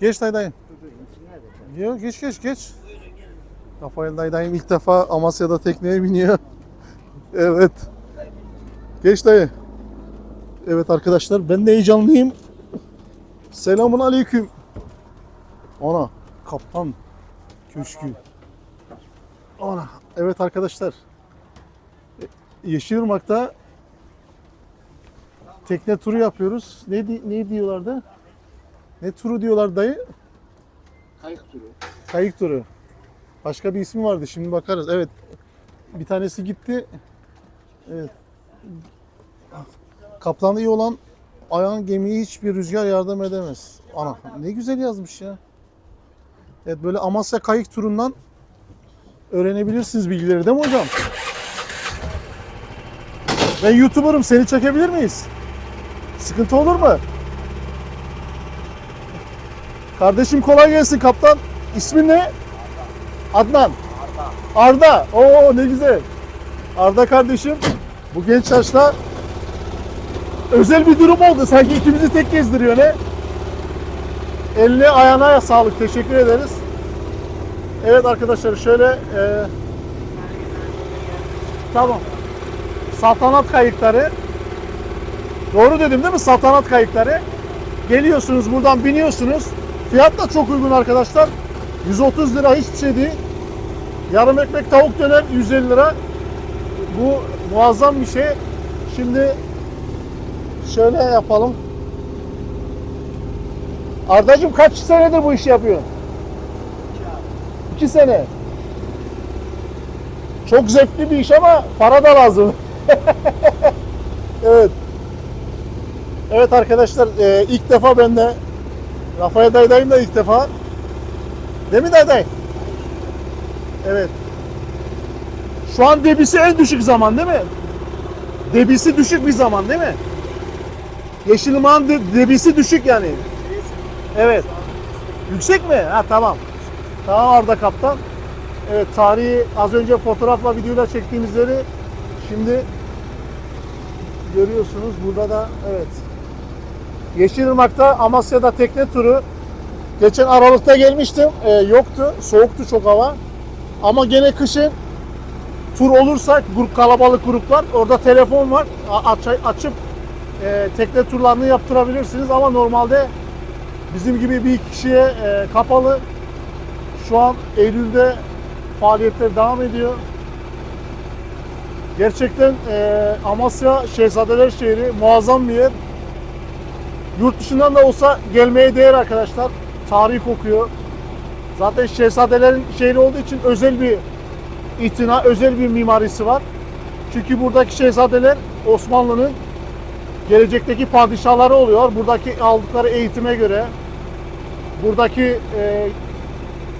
Geç dayı dayı. Yok geç geç geç. Rafael dayı dayım ilk defa Amasya'da tekneye biniyor. evet. Geç dayı. Evet arkadaşlar ben de heyecanlıyım. Selamun aleyküm. Ana kaptan köşkü. Ana evet arkadaşlar. E, Yeşilırmak'ta tekne turu yapıyoruz. Ne, ne diyorlardı? Ne turu diyorlar dayı? Kayık turu. Kayık turu. Başka bir ismi vardı şimdi bakarız. Evet. Bir tanesi gitti. Evet. Kaplanı iyi olan ayağın gemiye hiçbir rüzgar yardım edemez. Ana ne güzel yazmış ya. Evet böyle Amasya kayık turundan öğrenebilirsiniz bilgileri değil mi hocam? Ben YouTuber'ım seni çekebilir miyiz? Sıkıntı olur mu? Kardeşim kolay gelsin kaptan. İsmin ne? Adnan. Arda. Arda. Oo ne güzel. Arda kardeşim bu genç yaşta özel bir durum oldu. Sanki ikimizi tek gezdiriyor ne? Eline ayağına sağlık. Teşekkür ederiz. Evet arkadaşlar şöyle e, tamam. Saltanat kayıkları. Doğru dedim değil mi? Saltanat kayıkları. Geliyorsunuz buradan biniyorsunuz. Fiyat da çok uygun arkadaşlar. 130 lira hiçbir şey değil. Yarım ekmek tavuk döner 150 lira. Bu muazzam bir şey. Şimdi şöyle yapalım. Ardacığım kaç senedir bu işi yapıyorsun? İki sene. Çok zevkli bir iş ama para da lazım. evet. Evet arkadaşlar e, ilk defa ben de Rafael Daydayım da ilk defa. Değil mi Dayday? Evet. Şu an debisi en düşük zaman değil mi? Debisi düşük bir zaman değil mi? Yeşilırmak'ın de, debisi düşük yani. Evet. Yüksek mi? Ha tamam. Tamam Arda Kaptan. Evet tarihi az önce fotoğrafla videoyla çektiğimizleri şimdi görüyorsunuz. Burada da evet. Yeşilırmak'ta Amasya'da tekne turu. Geçen Aralık'ta gelmiştim. Ee, yoktu. Soğuktu çok hava. Ama gene kışın tur olursa grup kalabalık gruplar orada telefon var. Aç- açıp e, tekne turlarını yaptırabilirsiniz ama normalde bizim gibi bir kişiye e, kapalı. Şu an Eylül'de faaliyetler devam ediyor. Gerçekten e, Amasya Şehzadeler şehri muazzam bir yer. Yurt dışından da olsa gelmeye değer arkadaşlar. Tarih kokuyor. Zaten şehzadelerin şehri olduğu için özel bir itina, özel bir mimarisi var. Çünkü buradaki şehzadeler Osmanlı'nın gelecekteki padişahları oluyor. Buradaki aldıkları eğitime göre, buradaki e,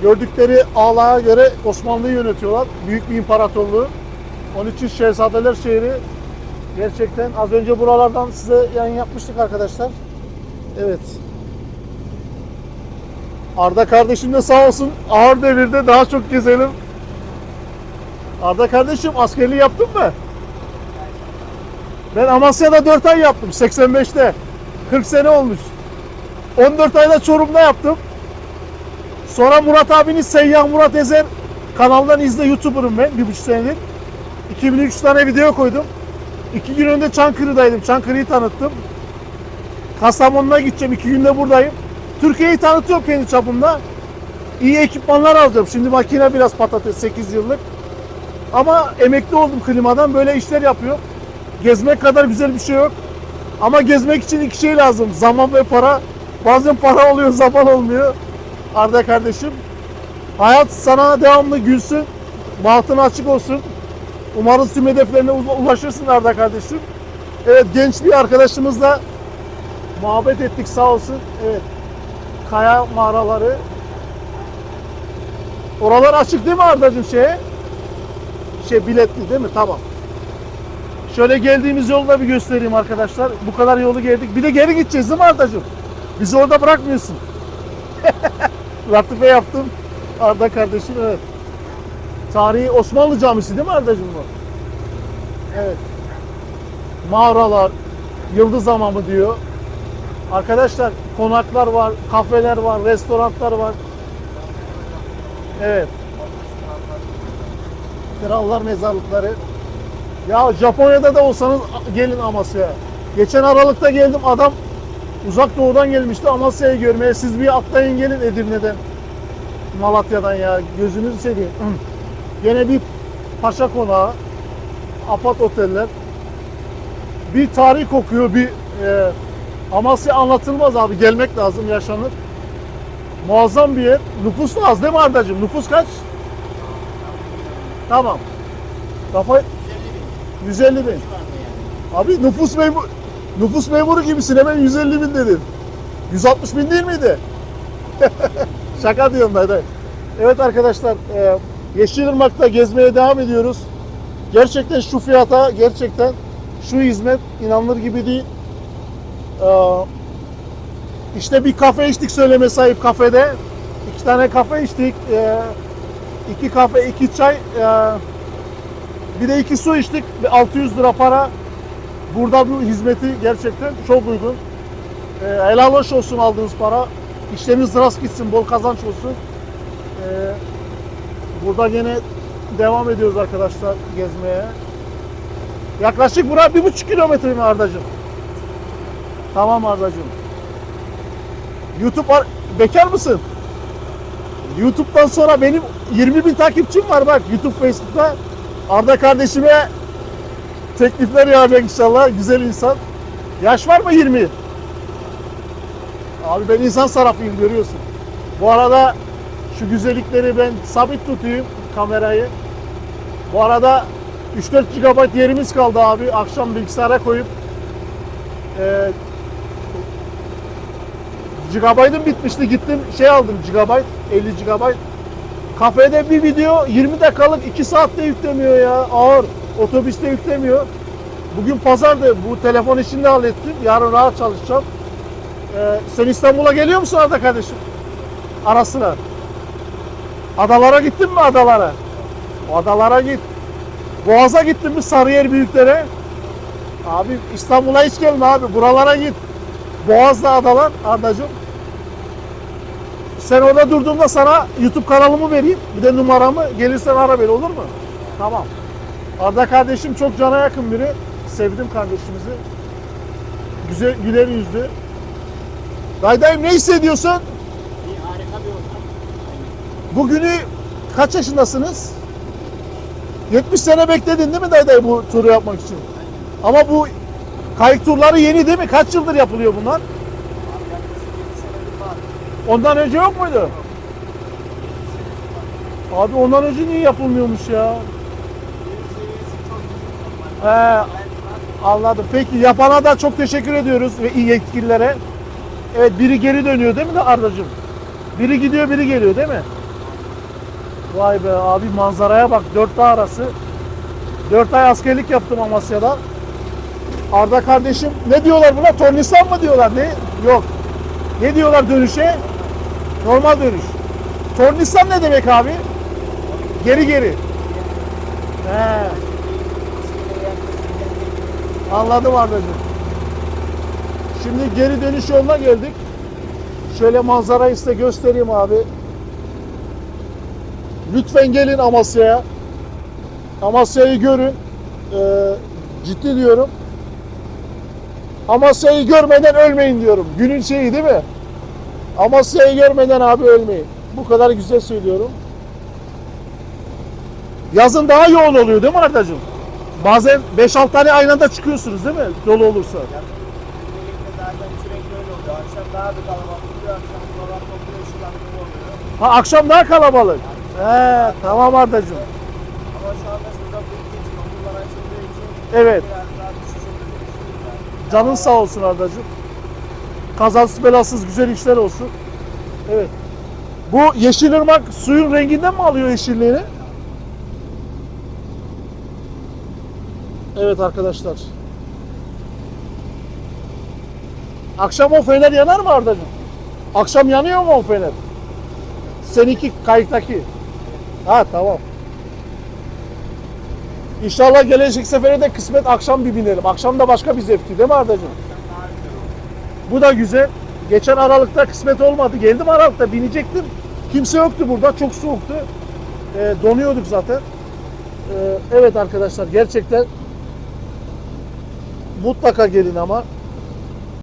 gördükleri ağlığa göre Osmanlı'yı yönetiyorlar. Büyük bir imparatorluğu. Onun için Şehzadeler şehri gerçekten az önce buralardan size yayın yapmıştık arkadaşlar. Evet. Arda kardeşim de sağ olsun ağır devirde daha çok gezelim. Arda kardeşim askerliği yaptın mı? Ben Amasya'da 4 ay yaptım 85'te. 40 sene olmuş. 14 ayda Çorum'da yaptım. Sonra Murat abinin Seyyah Murat Ezer kanalından izle YouTuber'ım ben bir buçuk senedir. 2003 tane video koydum. İki gün önce Çankırı'daydım. Çankırı'yı tanıttım. Kastamonu'na gideceğim. iki günde buradayım. Türkiye'yi tanıtıyorum kendi çapımda. İyi ekipmanlar alacağım. Şimdi makine biraz patates 8 yıllık. Ama emekli oldum klimadan. Böyle işler yapıyor. Gezmek kadar güzel bir şey yok. Ama gezmek için iki şey lazım. Zaman ve para. Bazen para oluyor, zaman olmuyor. Arda kardeşim. Hayat sana devamlı gülsün. Bahtın açık olsun. Umarım tüm hedeflerine ula- ulaşırsın Arda kardeşim. Evet genç bir arkadaşımızla muhabbet ettik sağ olsun. Evet. Kaya mağaraları. Oralar açık değil mi Arda'cığım şeye? Şey biletli değil mi? Tamam. Şöyle geldiğimiz yolu da bir göstereyim arkadaşlar. Bu kadar yolu geldik. Bir de geri gideceğiz değil mi Arda'cığım? Bizi orada bırakmıyorsun. Latife yaptım. Arda kardeşim evet. Tarihi Osmanlı Camisi değil mi Arda'cığım bu? Evet. Mağaralar, yıldız hamamı diyor. Arkadaşlar konaklar var, kafeler var, restoranlar var. Evet. Krallar mezarlıkları. Ya Japonya'da da olsanız gelin Amasya'ya. Geçen Aralık'ta geldim adam uzak doğudan gelmişti Amasya'yı görmeye. Siz bir atlayın gelin Edirne'den. Malatya'dan ya gözünüzü seveyim. Gene bir paşa konağı, apat oteller. Bir tarih kokuyor, bir e, Amasya anlatılmaz abi. Gelmek lazım, yaşanır. Muazzam bir yer. Nüfus da az değil mi Ardacığım? Nüfus kaç? Tamam. Kafa 150 bin. Abi nüfus memuru nüfus memuru gibisin hemen 150 bin dedin. 160 bin değil miydi? Şaka diyorum ben. Evet arkadaşlar e, Yeşilırmak'ta gezmeye devam ediyoruz. Gerçekten şu fiyata gerçekten şu hizmet inanılır gibi değil. E, işte bir kafe içtik söyleme sahip kafede. İki tane kafe içtik. E, iki kafe, iki çay. E, bir de iki su içtik. Bir 600 lira para. Burada bu hizmeti gerçekten çok uygun. Helal hoş olsun aldığınız para. İşleriniz rast gitsin, bol kazanç olsun. Burada gene devam ediyoruz arkadaşlar gezmeye. Yaklaşık buraya bir buçuk kilometre mi Ardacığım? Tamam Ardacığım. YouTube var. Bekar mısın? YouTube'dan sonra benim 20 bin takipçim var bak YouTube Facebook'ta. Arda kardeşime teklifler yağacak inşallah. Güzel insan. Yaş var mı 20? Abi ben insan sarrafıyım görüyorsun. Bu arada şu güzellikleri ben sabit tutayım kamerayı. Bu arada 3-4 GB yerimiz kaldı abi. Akşam bilgisayara koyup e, GB'ım bitmişti gittim şey aldım GB 50 GB. Kafede bir video 20 dakikalık 2 saatte yüklemiyor ya ağır. Otobüste yüklemiyor. Bugün pazardı. Bu telefon işini de hallettim. Yarın rahat çalışacağım. Ee, sen İstanbul'a geliyor musun Arda kardeşim? Ara sıra. Adalara gittin mi adalara? Adalara git. Boğaz'a gittin mi Sarıyer büyüklere? Abi İstanbul'a hiç gelme abi. Buralara git. Boğaz'da adalar Ardacığım. Sen orada durduğunda sana YouTube kanalımı vereyim. Bir de numaramı. Gelirsen ara beni olur mu? Tamam. Arda kardeşim çok cana yakın biri. Sevdim kardeşimizi. Güzel, güler yüzlü. Daydayım ne hissediyorsun? Bir harika bir ortam. Bugünü kaç yaşındasınız? 70 sene bekledin değil mi Dayday bu turu yapmak için? Ama bu kayık turları yeni değil mi? Kaç yıldır yapılıyor bunlar? Abi yaklaşık 7 senedir var. Ondan önce yok muydu? Abi ondan önce niye yapılmıyormuş ya? He, anladım. Peki yapana da çok teşekkür ediyoruz ve iyi yetkililere. Evet biri geri dönüyor değil mi de Ardacığım? Biri gidiyor biri geliyor değil mi? Vay be abi manzaraya bak dört dağ arası. Dört ay askerlik yaptım Amasya'da. Arda kardeşim ne diyorlar buna? Tornistan mı diyorlar? Ne? Yok. Ne diyorlar dönüşe? Normal dönüş. Tornistan ne demek abi? Geri geri. He. Anladım Arda'cığım. Şimdi geri dönüş yoluna geldik. Şöyle manzarayı size göstereyim abi. Lütfen gelin Amasya'ya. Amasya'yı görün. Ee, ciddi diyorum. Amasya'yı görmeden ölmeyin diyorum. Günün şeyi değil mi? Amasya'yı görmeden abi ölmeyin. Bu kadar güzel söylüyorum. Yazın daha yoğun oluyor değil mi Arda'cığım? Bazen 5-6 tane aynı anda çıkıyorsunuz değil mi? Dolu olursa. Ha akşam daha kalabalık. He tamam Arda'cığım. Evet. Canın sağ olsun Arda'cığım. Kazasız belasız güzel işler olsun. Evet. Bu Yeşilırmak suyun renginden mi alıyor yeşilliğini? Evet arkadaşlar. Akşam o fener yanar mı Arda'cığım? Akşam yanıyor mu o fener? Seninki kayıktaki. Ha tamam. İnşallah gelecek sefere de kısmet akşam bir binelim. Akşam da başka bir zevkti değil mi Arda'cığım? akşam daha güzel oluyor. Bu da güzel. Geçen Aralık'ta kısmet olmadı. Geldim Aralık'ta binecektim. Kimse yoktu burada. Çok soğuktu. Ee, donuyorduk zaten. Ee, evet arkadaşlar gerçekten mutlaka gelin ama